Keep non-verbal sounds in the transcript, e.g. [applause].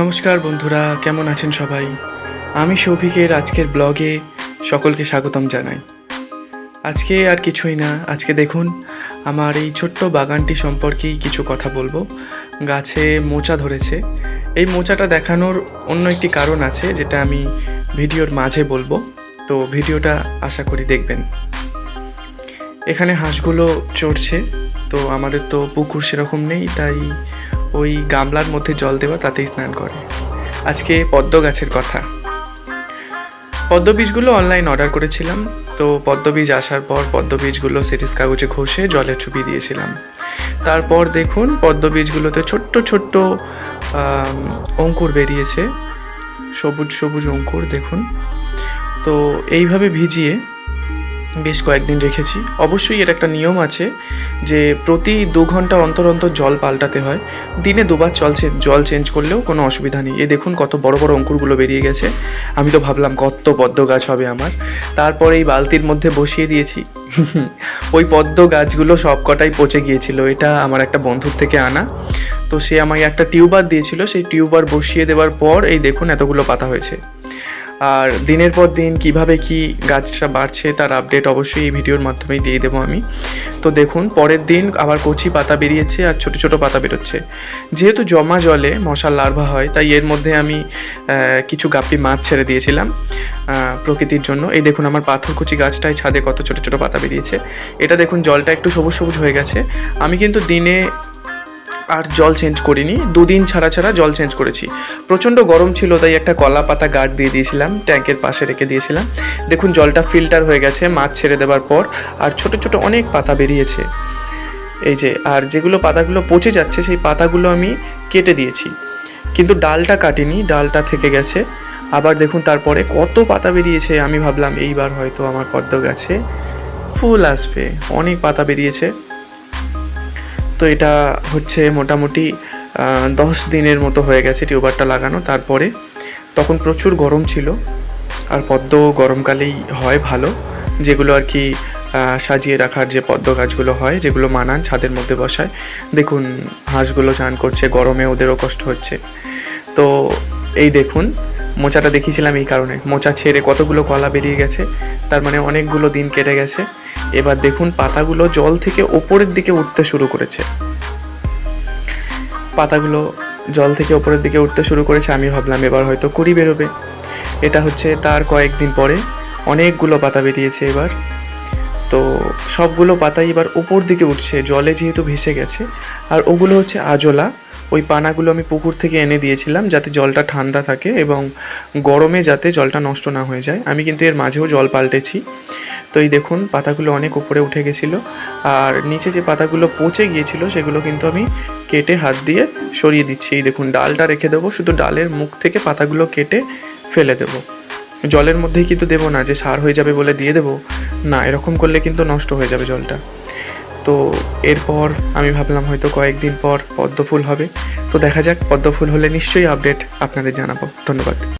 নমস্কার বন্ধুরা, কেমন আছেন সবাই? আমি সৌভিকের আজকের ব্লগে সকলকে স্বাগতম জানাই। আজকে আর কিছুই না, আজকে দেখুন, আমার এই ছোট্ট বাগানটি সম্পর্কেই কিছু কথা বলব। গাছে মোচা ধরেছে। এই মোচাটা দেখানোর অন্য একটি কারণ আছে, যেটা আমি ভিডিওর মাঝে বলব। তো ভিডিওটা আশা করি দেখবেন। এখানে হাঁসগুলো চড়ছে, তো আমাদের তো পুকুর সেরকম নেই, তাই ওই গামলার মধ্যে জল দেওয়া তাতেই স্নান করে। আজকে পদ্ম গাছের কথা। পদ্ম বীজগুলো অনলাইন অর্ডার করেছিলাম, তো পদ্ম বীজ আসার পর পদ্ম বীজগুলো সিটিস কাগজে ঘষে জলে চুপি দিয়েছিলাম। তারপর দেখুন পদ্ম বীজগুলোতে ছোট্ট ছোট্ট অঙ্কুর বেরিয়েছে। সবুজ সবুজ অঙ্কুর, দেখুন। তো এইভাবে ভিজিয়ে বেশ কয়েকদিন রেখেছি। অবশ্যই এর একটা নিয়ম আছে যে প্রতি দু ঘণ্টা অন্তর অন্তর জল পাল্টাতে হয়। দিনে দুবার জল জল চেঞ্জ করলেও কোনো অসুবিধা নেই। এ দেখুন কত বড় বড় অঙ্কুরগুলো বেরিয়ে গেছে। আমি তো ভাবলাম কত পদ্ম গাছ হবে আমার। তারপর এই বালতির মধ্যে বসিয়ে দিয়েছি। [laughs] ওই পদ্ম গাছগুলো সব কটাই পচে গিয়েছিল। এটা আমার একটা বন্ধুর থেকে আনা। তো সে আমাকে একটা টিউবার দিয়েছিল। সেই টিউবার বসিয়ে দেওয়ার পর এই দেখুন এতগুলো পাতা হয়েছে। আর দিনের পর দিন কীভাবে কি গাছটা বাড়ছে তার আপডেট অবশ্যই এই ভিডিওর মাধ্যমেই দিয়ে দেবো আমি। তো দেখুন, পরের দিন আবার কচি পাতা বেরিয়েছে আর ছোট ছোট পাতা বেরোচ্ছে। যেহেতু জমা জলে মশার লার্ভা হয়, তাই এর মধ্যে আমি কিছু গাপ্পি মাছ ছেড়ে দিয়েছিলাম প্রকৃতির জন্য। এই দেখুন আমার পাথরকুচি গাছটায় ছাদে কত ছোট ছোট পাতা বেরিয়েছে। এটা দেখুন জলটা একটু সবুজ সবুজ হয়ে গেছে। আমি কিন্তু দিনে আর জল চেঞ্জ করিনি। দুদিন ছাড়া ছাড়া জল চেঞ্জ করেছি। প্রচণ্ড গরম ছিল, তাই একটা কলা পাতা গার্ড দিয়ে দিয়েছিলাম, ট্যাঙ্কের পাশে রেখে দিয়েছিলাম। দেখুন, জলটা ফিল্টার হয়ে গেছে, মাছ ছেড়ে দেওয়ার পর, আর ছোট ছোট অনেক পাতা বেরিয়েছে। এই যে, আর যেগুলো পাতাগুলো পচে যাচ্ছে, সেই পাতাগুলো আমি কেটে দিয়েছি। কিন্তু ডালটা কাটিনি, ডালটা থেকে গেছে। আবার দেখুন, তারপরে কত পাতা বেরিয়েছে, আমি ভাবলাম এইবার হয়তো আমার পদ্ম গাছে ফুল আসবে। অনেক পাতা বেরিয়েছে। তো এটা হচ্ছে মোটামুটি দশ দিনের মতো হয়ে গেছে টিউবারটা লাগানো। তারপরে তখন প্রচুর গরম ছিল আর পদ্ম গরমকালেই হয় ভালো, যেগুলো আর কি সাজিয়ে রাখার যে পদ্ম গাছগুলো হয়, যেগুলো মানান ছাদের মধ্যে বসায়। দেখুন, হাঁসগুলো চান করছে, গরমে ওদেরও কষ্ট হচ্ছে। তো এই দেখুন মোচাটা দেখিয়েছিলাম এই কারণে। মোচা ছেড়ে কতগুলো কলা বেরিয়ে গেছে, তার মানে অনেকগুলো দিন কেটে গেছে। এবার দেখুন, পাতাগুলো জল থেকে ওপরের দিকে উঠতে শুরু করেছে। পাতাগুলো জল থেকে ওপরের দিকে উঠতে শুরু করেছে, আমি ভাবলাম এবার হয়তো কুড়ি বেরোবে। এটা হচ্ছে তার কয়েকদিন পরে। অনেকগুলো পাতা বেরিয়েছে এবার। তো সবগুলো পাতাই এবার উপর দিকে উঠছে, জলে যেহেতু ভেসে গেছে। আর ওগুলো হচ্ছে আজলা। ওই পানাগুলো আমি পুকুর থেকে এনে দিয়েছিলাম যাতে জলটা ঠান্ডা থাকে এবং গরমে যাতে জলটা নষ্ট না হয়ে যায়। আমি কিন্তু এর মাঝেও জল পাল্টেছি। তো এই দেখুন, পাতাগুলো অনেক উপরে উঠে গেছিল। আর নিচে যে পাতাগুলো পচে গিয়েছিল, সেগুলো কিন্তু আমি কেটে হাত দিয়ে সরিয়ে দিচ্ছি। এই দেখুন, ডালটা রেখে দেবো, শুধু ডালের মুখ থেকে পাতাগুলো কেটে ফেলে দেবো। জলের মধ্যেই কিন্তু দেবো না, যে সার হয়ে যাবে বলে দিয়ে দেবো। না, এরকম করলে কিন্তু নষ্ট হয়ে যাবে জলটা। তো এরপর আমি ভাবলাম হয়তো কয়েকদিন পর পদ্মফুল হবে। তো দেখা যাক, পদ্মফুল হলে নিশ্চয়ই আপডেট আপনাদের জানাব। ধন্যবাদ।